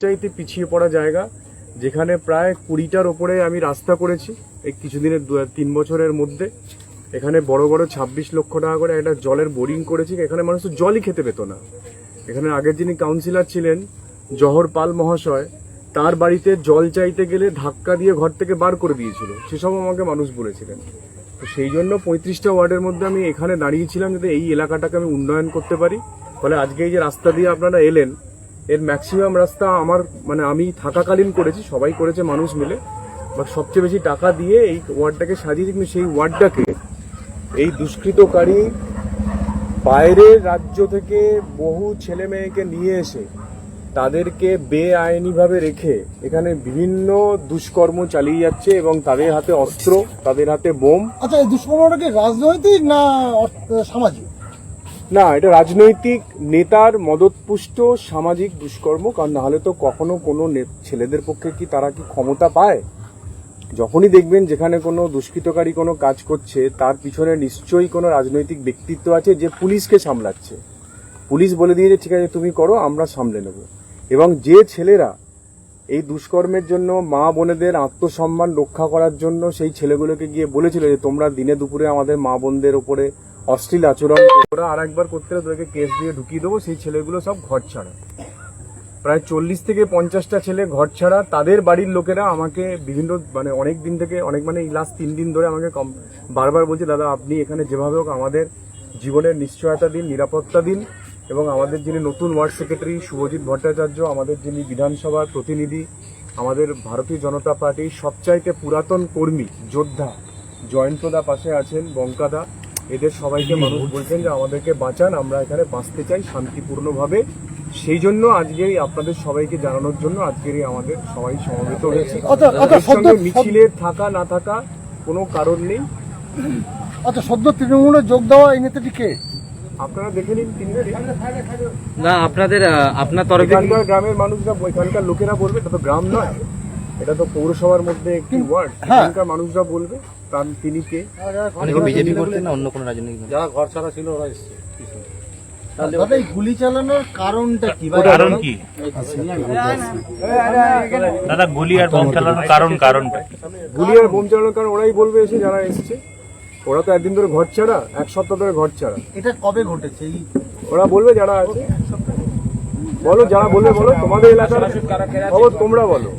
চাইতে পিছিয়ে পড়া জায়গা, যেখানে প্রায় কুড়িটার ওপরে আমি রাস্তা করেছি এই কিছুদিনের দু- তিন বছরের মধ্যে। এখানে বড় বড় ছাব্বিশ লক্ষ টাকা করে একটা জলের বোরিং করেছি, এখানে মানুষ তো জলই খেতে পেত না। এখানে আগের যিনি কাউন্সিলর ছিলেন, জহর পাল মহাশয়, তার বাড়িতে জল চাইতে গেলে ধাক্কা দিয়ে ঘর থেকে বার করে দিয়েছিল। সেসব আমাকে মানুষ বলেছিলেন। তো সেই জন্য পঁয়ত্রিশটা ওয়ার্ডের মধ্যে আমি এখানে দাঁড়িয়েছিলাম যাতে এই এলাকাটাকে আমি উন্নয়ন করতে পারি। ফলে আজকে এই যে রাস্তা দিয়ে আপনারা এলেন এর ম্যাক্সিমাম রাস্তা আমার মানে আমি থাকাকালীন করেছি, সবাই করেছে মানুষ মিলে। বা সবচেয়ে বেশি টাকা দিয়ে এই ওয়ার্ডটাকে সাজিয়েছি কিন্তু সেই ওয়ার্ডটাকে এই দুষ্কৃতকারী বাইরের রাজ্য থেকে বহু ছেলে মেয়েকে নিয়ে এসে তাদেরকে বেআইনিভাবে রেখে এখানে বিভিন্ন দুষ্কর্ম চালিয়ে যাচ্ছে এবং তাদের হাতে অস্ত্র, তাদের হাতে বোম। আচ্ছা এই দুষ্কর্মটা কি রাজনৈতিক না সামাজিক? না, এটা রাজনৈতিক নেতার মদতপুষ্ট সামাজিক দুষ্কর্ম, কারণ নাহলে তো কখনো কোনো ছেলেদের পক্ষে কি তারা কি ক্ষমতা পায়? যখনই দেখবেন যেখানে কোনো দুষ্কৃতকারী কোনো কাজ করছে, তার পিছনে নিশ্চয়ই কোনো রাজনৈতিক ব্যক্তিত্ব আছে যে পুলিশকে সামলাচ্ছে। পুলিশ বলে দিয়েছে ঠিক আছে, তুমি করো, আমরা সামলে নেব। এবং যে ছেলেরা এই দুষ্কর্মের জন্য মা বোনেদের আত্মসম্মান রক্ষা করার জন্য সেই ছেলেগুলোকে গিয়ে বলেছিল যে, তোমরা দিনে দুপুরে আমাদের মা বোনদের ওপরে অশ্লীল আচরণ ওরা আর একবার করতে তোদেরকে কেস দিয়ে ঢুকিয়ে দেবো, সেই ছেলেগুলো সব ঘর ছাড়া। প্রায় চল্লিশ থেকে পঞ্চাশটা ছেলে ঘর ছাড়া। তাদের বাড়ির লোকেরা আমাকে বিভিন্ন মানে অনেক দিন থেকে, অনেক মানে লাস্ট তিন দিন ধরে আমাকে কম- বারবার বলছে, দাদা, আপনি এখানে যেভাবে হোক আমাদের জীবনের নিশ্চয়তা দিন, নিরাপত্তা দিন এবং আমাদের যিনি নতুন ওয়ার্ড সেক্রেটারি শুভজিৎ ভট্টাচার্য, আমাদের যিনি বিধানসভার প্রতিনিধি, আমাদের ভারতীয় জনতা পার্টির সবচাইতে পুরাতন কর্মী, যোদ্ধা জয়ন্তদা পাশে আছেন বঙ্কাদা এদের সবাইকে মানুষ বলছেন যে আমাদেরকে বাঁচান আমরা এখানে বাঁচতে চাই শান্তিপূর্ণভাবে। সেই জন্য আজকে আপনাদের সবাইকে জানানোর জন্য আজকের আমাদের সবাই সমবেত হয়েছে। আচ্ছা, আচ্ছা, সঙ্গে মিছিলে থাকা না থাকা কোনো কারণ নেই। আচ্ছা সদ্য তৃণমূলে যোগ দেওয়া এই নেতাটি কে? আপনারা দেখে নিন তিনি। না আপনাদের আপনার তরফে গ্রামের মানুষরা এখানকার লোকেরা বলবে এটা তো গ্রাম নয়। এটা তো পৌরসভার মধ্যে একটি ওয়ার্ড। হ্যাঁ। এখানকার মানুষরা বলবে তার তিনি কে? অনেকে বিজেপি করতেন না অন্য কোনো রাজনৈতিক দল? যারা ঘর ছাড়া ছিল ওরা এসছে। দাদা এই গুলি চালানোর কারণটা কি? কারণ কি? দাদা গুলি আর বোম চালানোর কারণ কারণটা গুলি আর বোম চালানোর কারণ ওরাই বলবে এসে যারা এসছে। ওরা তো একদিন ধরে ঘর ছাড়া এক সপ্তাহ ধরে ঘর ছাড়া। এটা কবে ঘটেছে? ওরা বলবে যারা আছে। বলো যারা বলবে বলো তোমাদের এলাকার খবর তোমরা বলো।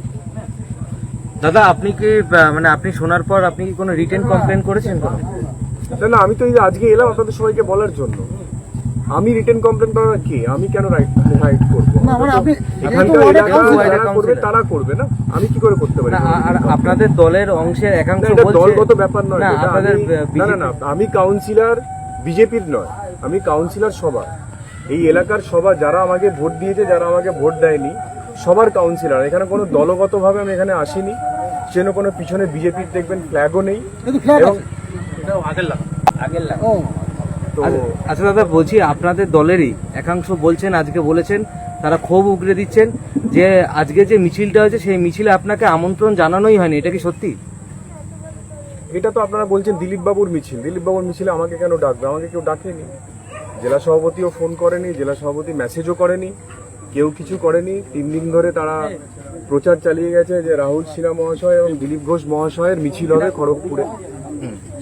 দাদা আপনি কি মানে আপনি শোনার পর আপনি কি কোনো রিটেন কমপ্লেন করেছেন কোনো? না না আমি তো এই যে আজকে এলাম আপনাদের সবাইকে বলার জন্য। আমি রিটেন কমপ্লেন করার কি? আমি কেন রাইট রাইট করব? না, মানে। করবে তারা করবে না। আমি কি করে করতে পারি? আর আপনাদের দলের অংশের একাংশ দলগত ব্যাপার নয় না আপনাদের না না না আমি কাউন্সিলর বিজেপির নয় আমি কাউন্সিলর সভা। এই এলাকার সভা যারা আমাকে ভোট দিয়েছে যারা আমাকে ভোট দেয়নি সবার কাউন্সিলর এখানে কোনো দলগতভাবে আমি এখানে আসিনি। সেজন্য কোনো পিছনে বিজেপির দেখবেন ফ্ল্যাগও নেই। এবং ও। তো আচ্ছা- দাদা বলছি আপনাদের দলেরই একাংশ বলছেন আজকে বলেছেন তারা ক্ষোভ উগরে দিচ্ছেন যে আজকে যে মিছিলটা হয়েছে সেই মিছিলে আপনাকে আমন্ত্রণ জানানোই হয়নি। এটা কি সত্যি? এটা তো আপনারা বলছেন দিলীপ বাবুর মিছিল। দিলীপ বাবুর মিছিলে আমাকে কেন ডাকবে? আমাকে কেউ ডাকেনি। জেলা সভাপতিও ফোন করেনি জেলা সভাপতি মেসেজও করেনি। কেউ কিছু করেনি। তিন দিন ধরে তারা প্রচার চালিয়ে গেছে যে রাহুল সিনহা মহাশয় এবং দিলীপ ঘোষ মহাশয়ের মিছিল হবে খড়গপুরে।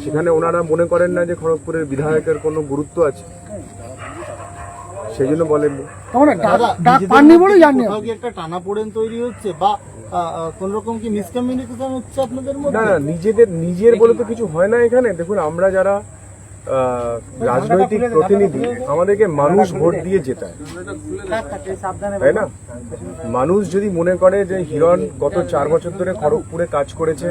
সেখানে ওনারা মনে করেন না যে খড়গপুরের বিধায়কের কোনো গুরুত্ব আছে। সেই জন্য বলেননি। তার মানে তৈরি হচ্ছে বা কোন রকম কি মিসকমিউনিকেশন হচ্ছে আপনাদের না মধ্যে না নিজেদের নিজের বলে তো কিছু হয় না এখানে। দেখুন আমরা যারা রাজনৈতিক প্রতিনিধি আমাদেরকে মানুষ ভোট দিয়ে জেতায়। তাই না? মানুষ যদি মনে করে যে হিরণ গত চার বছর ধরে খড়গপুরে কাজ করেছে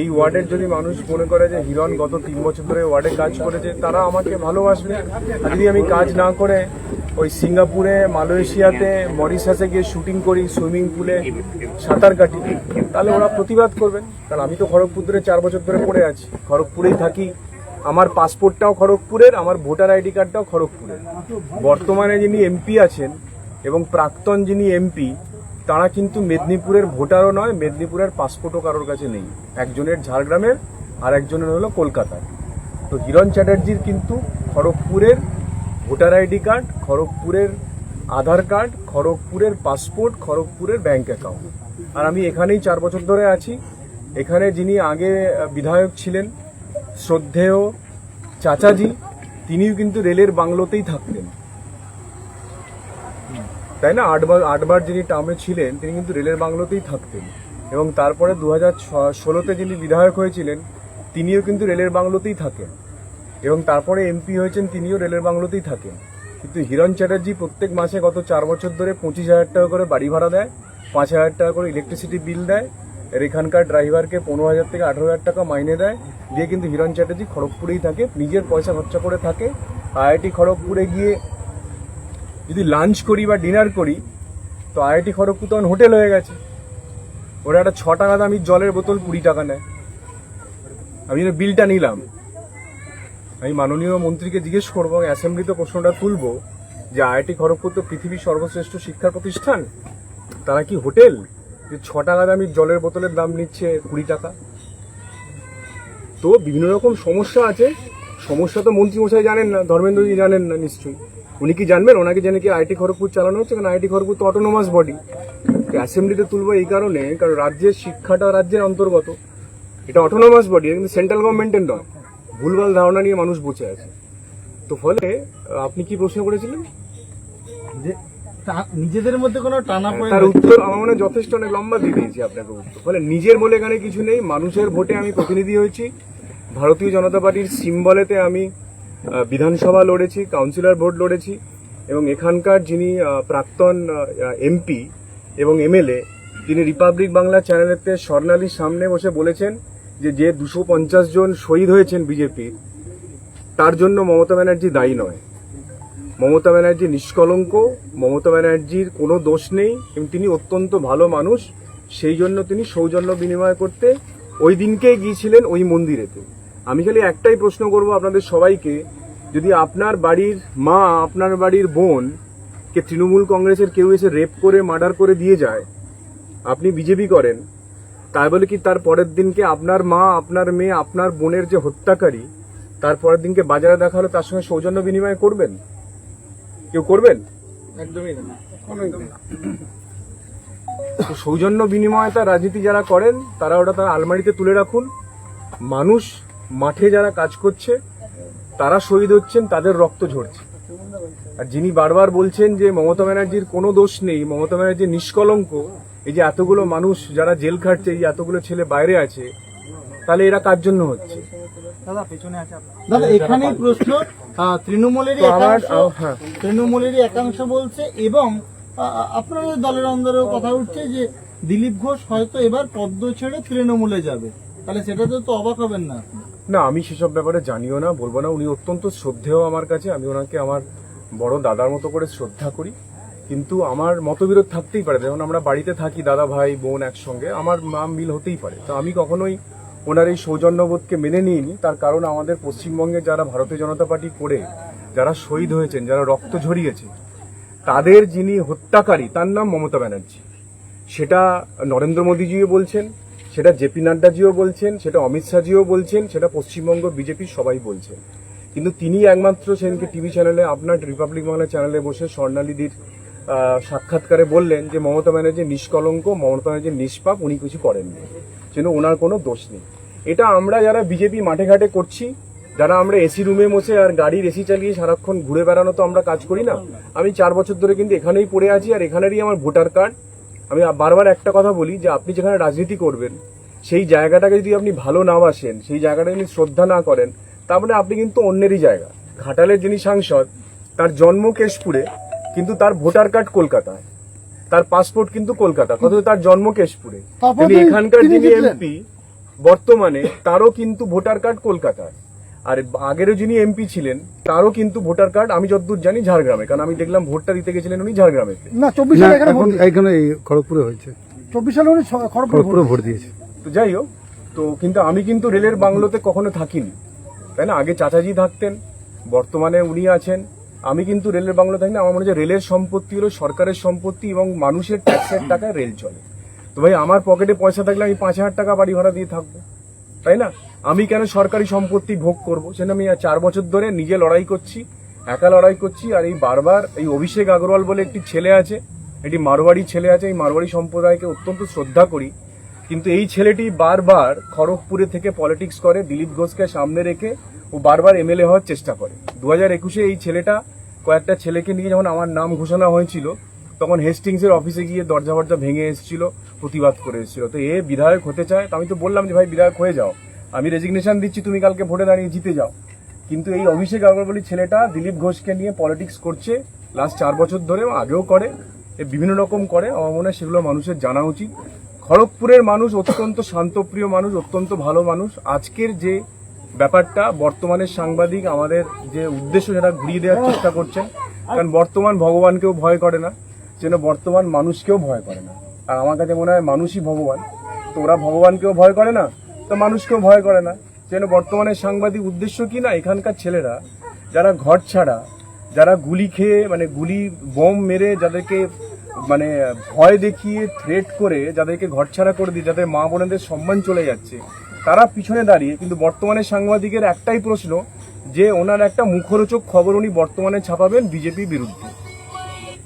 এই ওয়ার্ডের যদি মানুষ মনে করে যে হিরণ গত তিন বছর ধরে ওয়ার্ডে কাজ করেছে তারা আমাকে ভালোবাসবে। আর যদি আমি কাজ না করে ওই সিঙ্গাপুরে মালয়েশিয়াতে মরিশাসে গিয়ে শুটিং করি সুইমিং পুলে সাঁতার কাটি তাহলে ওরা প্রতিবাদ করবেন। কারণ আমি তো খড়গপুর ধরে চার বছর ধরে পড়ে আছি। খড়গপুরেই থাকি আমার পাসপোর্টটাও খড়গপুরের, আমার ভোটার আইডি কার্ডটাও খড়গপুরের। বর্তমানে যিনি এমপি আছেন এবং প্রাক্তন যিনি এমপি, তারা কিন্তু মেদিনীপুরের ভোটারও নয়, মেদিনীপুরের পাসপোর্টও কারোর কাছে নেই। একজনের ঝাড়গ্রামের আর একজনের হলো কলকাতার। তো হিরণ চ্যাটার্জির কিন্তু খড়গপুরের ভোটার আইডি কার্ড, খড়গপুরের আধার কার্ড, খড়গপুরের পাসপোর্ট, খড়গপুরের ব্যাংক অ্যাকাউন্ট। আর আমি এখানেই চার বছর ধরে আছি। এখানে যিনি আগে বিধায়ক ছিলেন শ্রদ্ধেয় চাচাজি, তিনিও কিন্তু রেলের বাংলোতেই থাকতেন। তাই না? আটবার আটবার যিনি টার্মে ছিলেন, তিনি কিন্তু রেলের বাংলোতেই থাকতেন। এবং তারপরে দু হাজার ষোলোতে যিনি বিধায়ক হয়েছিলেন, তিনিও কিন্তু রেলের বাংলোতেই থাকেন। এবং তারপরে এমপি হয়েছেন, তিনিও রেলের বাংলোতেই থাকেন। কিন্তু হিরণ চ্যাটার্জি প্রত্যেক মাসে গত চার বছর ধরে পঁচিশ হাজার টাকা করে বাড়ি ভাড়া দেয়, পাঁচ হাজার টাকা করে ইলেকট্রিসিটি বিল দেয় আর এখানকার ড্রাইভারকে পনেরো হাজার থেকে আঠারো হাজার টাকা মাইনে দেয়। দিয়ে কিন্তু হিরণ চ্যাটার্জি খড়গপুরেই থাকে, নিজের পয়সা খরচা করে থাকে। আইআইটি খড়গপুরে গিয়ে যদি লাঞ্চ করি বা ডিনার করি, তো আইআইটি খড়গপুর তখন হোটেল হয়ে গেছে। ওরা একটা ছ টাকা দামি জলের বোতল কুড়ি টাকা নেয়। আমি বিলটা নিলাম, আমি মাননীয় মন্ত্রীকে জিজ্ঞেস করব অ্যাসেম্বলিতে প্রশ্নটা তুলবো যে আইআইটি খড়গপুর তো পৃথিবীর সর্বশ্রেষ্ঠ শিক্ষা প্রতিষ্ঠান তারা কি হোটেল? ছ টাকা দামি জলের বোতলের দাম নিচ্ছে কুড়ি টাকা। তো বিভিন্ন রকম সমস্যা আছে। সমস্যা তো মন্ত্রী মশাই জানেন না ধর্মেন্দ্রজি জানেন না নিশ্চয়ই। উনি কি জানবেন? ওনাকে জেনে কি আইটি খড়গপুর চালানো হচ্ছে? কারণ আইটি খড়গপুর তো অটোনোমাস বডি অ্যাসেম্বলিতে তুলবো এই কারণে, কারণ রাজ্যের শিক্ষাটা রাজ্যের অন্তর্গত। এটা অটোনোমাস বডি কিন্তু সেন্ট্রাল গভর্নমেন্টের নয়। ভুলভাল ধারণা নিয়ে মানুষ বসে আছে। তো ফলে, আপনি কি প্রশ্ন করেছিলেন? যে নিজেদের মধ্যে কোনো টানা তার উত্তর আমার মনে যথেষ্ট অনেক লম্বা দিয়ে দিয়েছি আপনাকে উত্তর। ফলে নিজের বলে এখানে কিছু নেই মানুষের ভোটে আমি প্রতিনিধি হয়েছি। ভারতীয় জনতা পার্টির সিম্বলেতে আমি বিধানসভা লড়েছি কাউন্সিলর ভোট লড়েছি এবং এখানকার যিনি প্রাক্তন এমপি এবং এমএলএ তিনি রিপাবলিক বাংলা চ্যানেলেতে স্বর্ণালীর সামনে বসে বলেছেন যে যে দুশো পঞ্চাশ জন শহীদ হয়েছেন বিজেপির তার জন্য মমতা ব্যানার্জি দায়ী নয়। মমতা ব্যানার্জি নিষ্কলঙ্ক, মমতা ব্যানার্জির কোনো দোষ নেই, এবং তিনি অত্যন্ত ভালো মানুষ, সেই জন্য তিনি সৌজন্য বিনিময় করতে ওই দিনকেই গিয়েছিলেন ওই মন্দিরেতে। আমি খালি একটাই প্রশ্ন করব আপনাদের সবাইকে, যদি আপনার বাড়ির মা, আপনার বাড়ির বোন কে তৃণমূল কংগ্রেসের কেউ এসে রেপ করে, মার্ডার করে দিয়ে যায়, আপনি বিজেপি করেন, তাই বলে কি তার পরের দিনকে আপনার মা, আপনার মেয়ে, আপনার বোনের যে হত্যাকারী, তার পরের দিনকে বাজারে দেখা হলে তার সঙ্গে সৌজন্য বিনিময় করবেন? কেউ করবেন? একদমই না। সৌজন্য বিনিময়তা রাজনীতি যারা করেন তারা ওটা তার আলমারিতে তুলে রাখুন। মানুষ মাঠে যারা কাজ করছে তারা শহীদ হচ্ছেন তাদের রক্ত ঝরছে। আর যিনি বারবার বলছেন যে মমতা ব্যানার্জির কোনো দোষ নেই মমতা ব্যানার্জি নিষ্কলঙ্ক এই যে এতগুলো মানুষ যারা জেল খাটছে এই যে এতগুলো ছেলে বাইরে আছে তাহলে এরা কার জন্য হচ্ছে? দাদা এখানেই প্রশ্ন তৃণমূলেরই একাংশ হ্যাঁ। তৃণমূলেরই একাংশ বলছে এবং আপনাদের দলের অন্দরেও কথা উঠছে যে দিলীপ ঘোষ হয়তো এবার পদ্ম ছেড়ে তৃণমূলে যাবে। তাহলে সেটাতে তো অবাক হবেন না না আমি সেসব ব্যাপারে জানিও না বলব না। উনি অত্যন্ত শ্রদ্ধেয় আমার কাছে। আমি ওনাকে আমার বড় দাদার মতো করে শ্রদ্ধা করি। কিন্তু আমার মতবিরোধ থাকতেই পারে। যেমন আমরা বাড়িতে থাকি দাদা ভাই বোন একসঙ্গে আমার মা মিল হতেই পারে। তো আমি কখনোই ওনার এই সৌজন্যবোধকে মেনে নিইনি। তার কারণ আমাদের পশ্চিমবঙ্গে যারা ভারতীয় জনতা পার্টি করে, যারা শহীদ হয়েছেন, যারা রক্ত ঝরিয়েছে, তাদের যিনি হত্যাকারী, তার নাম মমতা ব্যানার্জি। সেটা নরেন্দ্র মোদীজিও বলছেন, সেটা জেপি নাড্ডাজিও বলছেন, সেটা অমিত শাহজিও বলছেন, সেটা পশ্চিমবঙ্গ বিজেপির সবাই বলছেন। কিন্তু তিনি একমাত্র সেদিনকে টিভি চ্যানেলে, আপনার রিপাবলিক বাংলা চ্যানেলে বসে স্বর্ণালীদির সাক্ষাৎকারে বললেন যে, মমতা ব্যানার্জি নিষ্কলঙ্ক, মমতা ব্যানার্জি নিষ্পাপ, উনি কিছু করেননি। যেন ওনার কোনো দোষ নেই। এটা আমরা যারা বিজেপি মাঠে ঘাটে করছি যারা আমরা এসি রুমে বসে আর গাড়ির এসি চালিয়ে সারাক্ষণ ঘুরে বেড়ানো তো আমরা কাজ করি না আমি চার বছর ধরে কিন্তু এখানেই পড়ে আছি আর এখানেরই আমার ভোটার কার্ড। আমি বারবার একটা কথা বলি যে আপনি যেখানে রাজনীতি করবেন সেই জায়গাটাকে যদি আপনি ভালো না বাসেন সেই জায়গাটা যদি শ্রদ্ধা না করেন তারপরে আপনি কিন্তু অন্যেরই জায়গা। ঘাটালের যিনি সাংসদ তার জন্ম কেশপুরে কিন্তু তার ভোটার কার্ড কলকাতায়। তার পাসপোর্ট কিন্তু কলকাতা অথচ তার জন্ম কেশপুরে। এখানকার যিনি এমপি বর্তমানে তারও কিন্তু ভোটার কার্ড কলকাতায় আর আগেরও যিনি এমপি ছিলেন তারও কিন্তু ভোটার কার্ড আমি যতদূর জানি ঝাড়গ্রামে কারণ আমি দেখলাম ভোটটা দিতে গেছিলেন উনি ঝাড়গ্রামে। না চব্বিশ সালে এখানে খড়গপুরে হয়েছে। চব্বিশ সালে উনি খড়গপুরে ভোট দিয়েছে। তো যাই হোক তো কিন্তু আমি কিন্তু রেলের বাংলোতে কখনো থাকিনি। তাই না? আগে চাচাজি থাকতেন বর্তমানে উনি আছেন। আমি কিন্তু রেলের বাংলো থাকি না আমার মনে হয় রেলের সম্পত্তি হলো সরকারের সম্পত্তি এবং মানুষের ট্যাক্সের টাকায় রেল চলে। তো ভাই, আমার পকেটে পয়সা থাকলে আমি পাঁচ হাজার টাকা বাড়ি ভাড়া দিয়ে থাকব, তাই না? আমি কেন সরকারি সম্পত্তি ভোগ করব? সেটা আমি চার বছর ধরে নিজে লড়াই করছি, একা লড়াই করছি, আর এই বারবার এই অভিষেক আগরওয়াল বলে একটি ছেলে আছে, একটি মারোয়াড়ি ছেলে আছে, এই মারোয়াড়ি সম্প্রদায়কে অত্যন্ত শ্রদ্ধা করি। কিন্তু এই ছেলেটি বারবার খড়গপুরে থেকে পলিটিক্স করে, দিলীপ ঘোষকে সামনে রেখে ও বারবার এমএলএ হওয়ার চেষ্টা করে। দু হাজার একুশে এই ছেলেটা কয়েকটা ছেলেকে নিয়ে যখন আমার নাম ঘোষণা হয়েছিল তখন হেস্টিংসের অফিসে গিয়ে দরজা ফরজা ভেঙে এসেছিল, প্রতিবাদ করে এসেছিল। তো এ বিধায়ক হতে চায় আমি তো বললাম যে, ভাই, বিধায়ক হয়ে যাও। আমি রেজিগনেশন দিচ্ছি, তুমি কালকে ভোটে দাঁড়িয়ে জিতে যাও। কিন্তু এই অভিষেক আগরওয়ালি ছেলেটা দিলীপ ঘোষকে নিয়ে পলিটিক্স করছে লাস্ট চার বছর ধরে আগেও করে বিভিন্ন রকম করে। আমার মনে হয় সেগুলো মানুষের জানা উচিত। খড়গপুরের মানুষ অত্যন্ত শান্তপ্রিয় মানুষ, অত্যন্ত ভালো মানুষ। আজকের যে ব্যাপারটা, বর্তমানের সাংবাদিক আমাদের যে উদ্দেশ্য সেটা ঘুরিয়ে দেওয়ার চেষ্টা করছেন। কারণ বর্তমান ভগবানকেও ভয় করে না। যেন বর্তমান মানুষকেও ভয় করে না। আর আমার কাছে মনে হয় মানুষই ভগবান। তো ওরা ভগবানকেও ভয় করে না, তো মানুষকেও ভয় করে না। যেন বর্তমানের সাংবাদিক উদ্দেশ্য কি না, এখানকার ছেলেরা, যারা ঘর ছাড়া, যারা গুলি খেয়ে মানে গুলি বোম মেরে যাদেরকে মানে ভয় দেখিয়ে থ্রেট করে, যাদেরকে ঘরছাড়া করে দিয়ে যাদের মা বোনেদের সম্মান চলে যাচ্ছে, তারা পিছনে দাঁড়িয়ে, কিন্তু বর্তমানে সাংবাদিকের একটাই প্রশ্ন, যে ওনার একটা মুখরোচক খবর উনি বর্তমানে ছাপাবেন বিজেপি বিরুদ্ধে।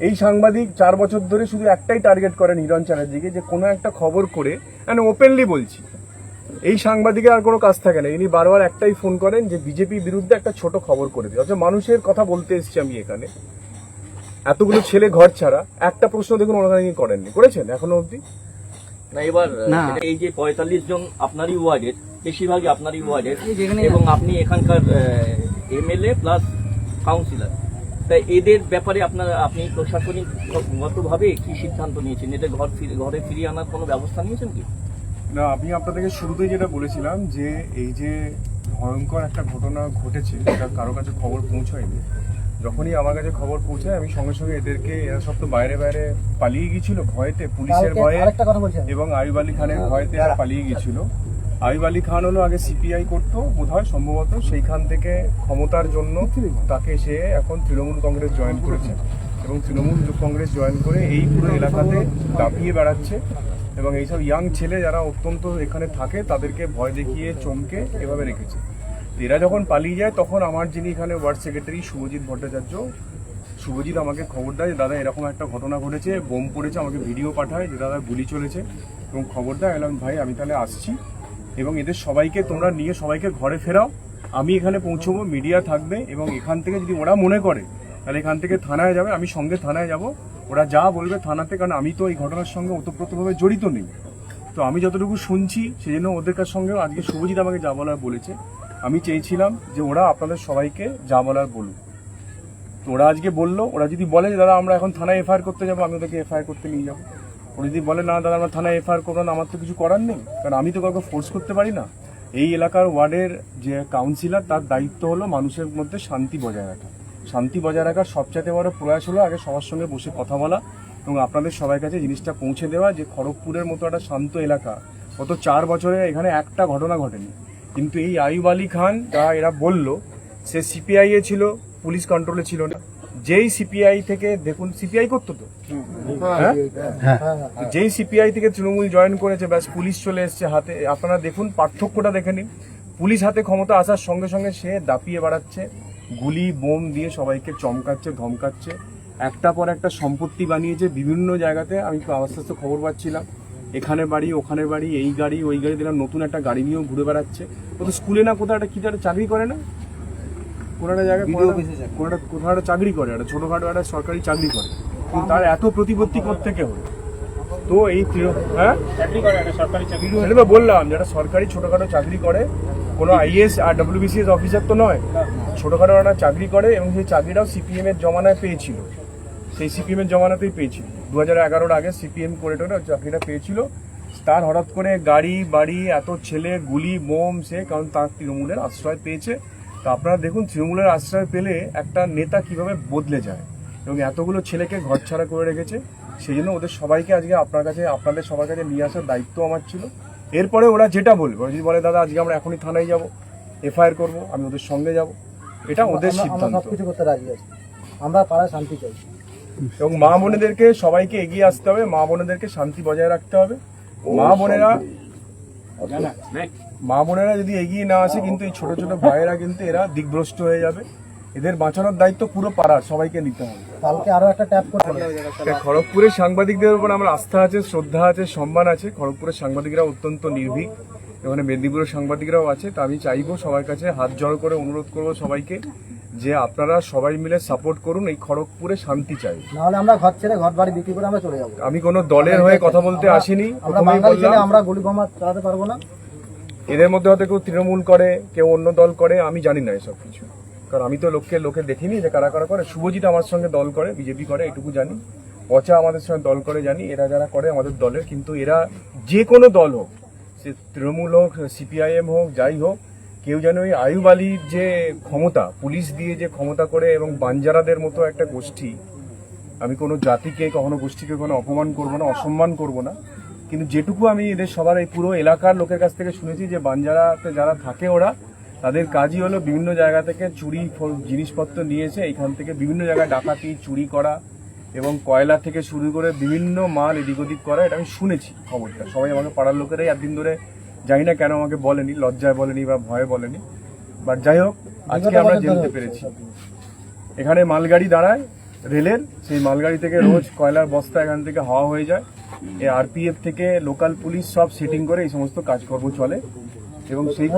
এই সাংবাদিক চার বছর ধরে শুধু একটাই টার্গেট করেন হিরণ চ্যাটার্জিকে যে কোনো একটা খবর করে মানে ওপেনলি বলছি। এই সাংবাদিকের আর কোনো কাজ থাকে না। ইনি বারবার একটাই ফোন করেন যে বিজেপি বিরুদ্ধে একটা ছোট খবর করে দিই। অথচ মানুষের কথা বলতে এসেছি আমি এখানে। এতগুলো ছেলে ঘর ছাড়া একটা প্রশ্ন দেখুন ওনারা নিয়ে করেননি। করেছেন এখনও অবধি? না এবার এই যে পঁয়তাল্লিশ জন আপনারই ওয়ার্ডের বেশিরভাগই আপনারই ওয়ার্ডের যেখানে- এবং আপনি এখানকার এমএলএ প্লাস কাউন্সিলর তাই এদের ব্যাপারে আপনার আপনি প্রশাসনিকগতভাবে কি সিদ্ধান্ত নিয়েছেন? এদের ঘর ফিরে- ঘরে ফিরিয়ে আনার কোনো ব্যবস্থা নিয়েছেন কি? না আমি আপনাদেরকে শুরুতেই যেটা বলেছিলাম যে এই যে ভয়ঙ্কর একটা ঘটনা ঘটেছে যেটা কারও কাছে খবর পৌঁছায়নি যখনই আমার কাছে খবর পৌঁছায় আমি সঙ্গে সঙ্গে এদেরকে এরা সব তো বাইরে বাইরে পালিয়ে গিয়েছিল ভয়েতে পুলিশের ভয়ে এবং আইব আলী খানের ভয়েতে পালিয়ে গিয়েছিল। আইব আলী খান হলো আগে সিপিআই করতো বোধ হয় সম্ভবত, সেইখান থেকে ক্ষমতার জন্য তাকে সে এখন তৃণমূল কংগ্রেস জয়েন করেছে। এবং তৃণমূল কংগ্রেস জয়েন করে এই পুরো এলাকাতে দাপিয়ে বেড়াচ্ছে। এবং এইসব ইয়াং ছেলে যারা অত্যন্ত এখানে থাকে, তাদেরকে ভয় দেখিয়ে, চমকে এভাবে রেখেছে। এরা যখন পালিয়ে যায়, তখন আমার যিনি এখানে ওয়ার্ড সেক্রেটারি শুভজিৎ ভট্টাচার্য, শুভজিৎ আমাকে খবর দেয় দাদা, এরকম একটা ঘটনা ঘটেছে, বোম পড়েছে, আমাকে ভিডিও পাঠায় যে, দাদা, গুলি চলেছে। এবং খবর দেয় এলাম ভাই, আমি তাহলে আসছি। এবং এদের সবাইকে তোমরা নিয়ে সবাইকে ঘরে ফেরাও। আমি এখানে পৌঁছবো, মিডিয়া থাকবে এবং এখান থেকে যদি ওরা মনে করে, তাহলে এখান থেকে থানায় যাবে, আমি সঙ্গে থানায় যাব। ওরা যা বলবে থানাতে, কারণ আমি তো এই ঘটনার সঙ্গে ওতপ্রোতভাবে জড়িত নেই। তো আমি যতটুকু শুনছি, সেজন্য ওদের কাছ সঙ্গেও আজকে শুভজিৎ আমাকে যা বলার বলেছে। আমি চেয়েছিলাম যে ওরা আপনাদের সবাইকে যা বলার বলুক। তো ওরা আজকে বলল, ওরা যদি বলে দাদা, আমরা এখন থানায় এফআইআর করতে যাব, আমি ওদেরকে এফআইআর করতে নিয়ে যাব। ওরা যদি বলে না, দাদা, আমরা থানায় এফআইআর করব না, আমার তো কিছু করার নেই। কারণ আমি তো কাউকে ফোর্স করতে পারি না। এই এলাকার ওয়ার্ডের যে কাউন্সিলর তার দায়িত্ব হলো মানুষের মধ্যে শান্তি বজায় রাখা। শান্তি বজায় রাখার সবচাইতে বড় প্রয়াস হলো আগে সবার সঙ্গে বসে কথা বলা এবং আপনাদের সবাই কাছে জিনিসটা পৌঁছে দেওয়া যে খড়গপুরের মতো একটা শান্ত এলাকা। গত চার বছরে এখানে একটা ঘটনা ঘটেনি। কিন্তু এই আইব আলী খান, যা এরা বলল, সে সিপিআই এ ছিল, পুলিশ কন্ট্রোলে ছিল না। যেই সিপিআই থেকে দেখুন সিপিআই করতো তো? হ্যাঁ? যেই সিপিআই থেকে তৃণমূল জয়েন করেছে ব্যাস পুলিশ চলে এসছে হাতে। আপনারা দেখুন পার্থক্যটা দেখে নিন। পুলিশ হাতে ক্ষমতা আসার সঙ্গে সঙ্গে সে দাপিয়ে বেড়াচ্ছে গুলি বোম দিয়ে সবাইকে চমকাচ্ছে ধমকাচ্ছে। একটা পর একটা সম্পত্তি বানিয়েছে বিভিন্ন জায়গাতে। আমি তো আস্তে আস্তে খবর পাচ্ছিলাম। এখানে বাড়ি ওখানে বাড়ি এই গাড়ি ওই গাড়ি দিলাম নতুন একটা গাড়ি নিয়েও ঘুরে বেড়াচ্ছে। ও তো স্কুলে না কোথাও একটা কি একটা চাকরি করে না? কোনো একটা জায়গায় কোনো একটা- কোথাও একটা চাকরি করে একটা ছোটখাটো একটা সরকারি চাকরি করে। কিন্তু তার এত প্রতিপত্তি থেকে হলো? তো এই হ্যাঁ? সেটা বললাম যেটা সরকারি ছোটখাটো চাকরি করে। কোনো আইএস আর ডব্লিউবিসিএস অফিসার তো নয়। ছোটখাটো একটা চাকরি করে এবং সেই চাকরিটাও সিপিএম এর জমানায় পেয়েছিল। সেই সিপিএম এর জমানাতেই পেয়েছিল। দু হাজার এগারোর আগে সিপিএম করে টোরে চাকরিটা পেয়েছিল। তার হঠাৎ করে গাড়ি বাড়ি এত ছেলে গুলি বোম সে কারণ তার তৃণমূলের আশ্রয় পেয়েছে। তো আপনারা দেখুন তৃণমূলের আশ্রয় পেলে একটা নেতা কীভাবে বদলে যায় এবং এতগুলো ছেলেকে ঘরছাড়া করে রেখেছে সেই জন্য ওদের সবাইকে আজকে আপনার কাছে আপনাদের সবার কাছে নিয়ে আসার দায়িত্ব আমার ছিল। এরপরে ওরা যেটা বলবে ওরা যদি বলে দাদা আজকে আমরা এখনই থানায় যাব এফআইআর করব আমি ওদের সঙ্গে যাব। এটা ওদের সিদ্ধান্ত। করতে রাজি আছি। আমরা পাড়ায় শান্তি চাই। এবং মা বোনেদেরকে সবাইকে এগিয়ে আসতে হবে মা বোনেদেরকে শান্তি বজায় রাখতে হবে। মা বোনেরা মা বোনেরা যদি এগিয়ে না আসে কিন্তু এই ছোট ছোট ভাইয়েরা কিন্তু এরা দিকভ্রষ্ট হয়ে যাবে। এদের বাঁচানোর দায়িত্ব পুরো পাড়ার সবাইকে নিতে হবে। কালকে আরও একটা ট্যাপ করতে তা খড়গপুরের সাংবাদিকদের উপর আমার আস্থা আছে শ্রদ্ধা আছে সম্মান আছে। খড়গপুরের সাংবাদিকরা অত্যন্ত নির্ভীক। এখানে মেদিনীপুরের সাংবাদিকরাও আছে। তা আমি চাইব সবার কাছে হাত জড়ো করে অনুরোধ করব সবাইকে যে আপনারা সবাই মিলে সাপোর্ট করুন এই খড়গপুরে শান্তি চাই। নাহলে আমরা ঘর ছেড়ে ঘর বাড়ি বিক্রি করে আমরা চলে যাব। আমি কোনো দলের হয়ে কথা বলতে আসিনি প্রথমেই বললাম। আমরা গুলি বোমা চালাতে পারব না। এদের মধ্যে হয়তো কেউ তৃণমূল করে, কেউ অন্য দল করে, আমি জানি না এসব কিছু। কারণ আমি তো লোককে, লোকে দেখিনি যে কারা কারা করে। শুভজিৎ আমার সঙ্গে দল করে, বিজেপি করে, এটুকু জানি। পচা আমাদের সঙ্গে দল করে জানি, এরা যারা করে আমাদের দলের, কিন্তু এরা যে কোনো দল হোক, সে তৃণমূল হোক, সিপিআইএম হোক, যাই হোক, কেউ যেন ওই আয়ুব আলীর যে ক্ষমতা, পুলিশ দিয়ে যে ক্ষমতা করে এবং বাঞ্জারাদের মতো একটা গোষ্ঠী, আমি কোনো জাতিকে, কখনো গোষ্ঠীকে কোনো অপমান করব না, অসম্মান করব না। কিন্তু যেটুকু আমি এদের সবার এই পুরো এলাকার লোকের কাছ থেকে শুনেছি যে বাঞ্জারাতে যারা থাকে ওরা তাদের কাজই হলো বিভিন্ন জায়গা থেকে চুরি জিনিসপত্র নিয়েছে এখান থেকে বিভিন্ন জায়গায় ডাকাতি চুরি করা এবং কয়লা থেকে শুরু করে বিভিন্ন মাল এদিক ওদিক করা এটা আমি শুনেছি খবরটা। সবাই আমাকে পাড়ার লোকেরাই একদিন ধরে জানি না কেন আমাকে বলেনি লজ্জায় বলেনি বা ভয়ে বলেনি। বাট যাই হোক আজকে আমরা জানতে পেরেছি। এখানে মালগাড়ি দাঁড়ায় রেলের সেই মালগাড়ি থেকে রোজ কয়লার বস্তা এখান থেকে হাওয়া হয়ে যায়। আরপিএফ থেকে লোকাল পুলিশ সব সেটিং করে এই সমস্ত কাজকর্ম চলে। এবং সেই